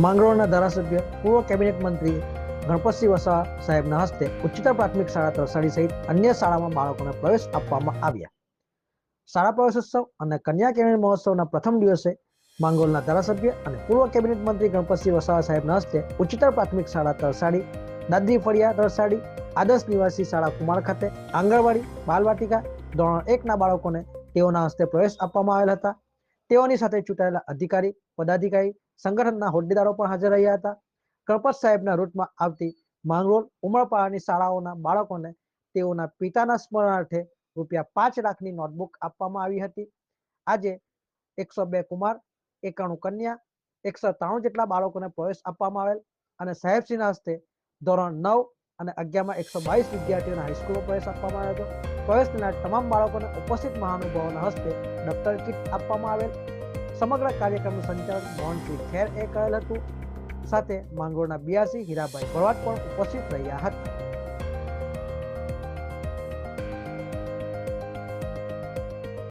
માંગરોળના ધારાસભ્ય, પૂર્વ કેબિનેટ મંત્રી ગણપતસિંહ વસાવા સાહેબના હસ્તે ઉચ્ચતર પ્રાથમિક શાળા તરસાડી સહિત અન્ય શાળામાં બાળકોને પ્રવેશ આપવામાં આવ્યા. શાળા પ્રવેશોત્સવ અને કન્યા કેળવણી મહોત્સવના પ્રથમ દિવસે માંગરોળના ધારાસભ્ય અને પૂર્વ કેબિનેટ મંત્રી ગણપતસિંહ વસાવા સાહેબના હસ્તે ઉચ્ચતર પ્રાથમિક શાળા તરસાડી, દાદરી ફળિયા તરસાડી, આદર્શ નિવાસી શાળા કુમાર ખાતે, આંગણવાડી, બાલવાટિકા ધોરણ એકના બાળકોને તેઓના હસ્તે પ્રવેશ આપવામાં આવેલ હતા. તેઓની સાથે ચૂંટાયેલા અધિકારી, પદાધિકારી સંગઠનના હોદ્દેદારો પણ હાજર રહ્યા હતા. ગણપત સાહેબના રૂટમાં આવતી માંગરોળ ઉમરપાડાની શાળાઓના બાળકોને તેઓના પિતાના સ્મરણાર્થે રૂપિયા પાંચ લાખની નોટબુક આપવામાં આવી હતી. આજે એકસો બે કુમાર, એકાણું કન્યા, એકસો ત્રાણું જેટલા બાળકોને પ્રવેશ આપવામાં આવેલ અને સાહેબશ્રીના હસ્તે ધોરણ નવ અને અગિયારમાં એકસો બાવીસ વિદ્યાર્થીઓને હાઈસ્કૂલમાં પ્રવેશ આપવામાં આવ્યો હતો. પ્રવેશ તમામ બાળકોને ઉપસ્થિત મહાનુભાવોના હસ્તે દફતર કીટ આપવામાં આવેલ. સમગ્ર કાર્યક્રમનું સંચાલન મોહનસિંહ ખેર એ કરેલ હતું. સાથે માંગરોળના બિયાસી હીરાભાઈ ભરવાડ પણ ઉપસ્થિત રહ્યા હતા.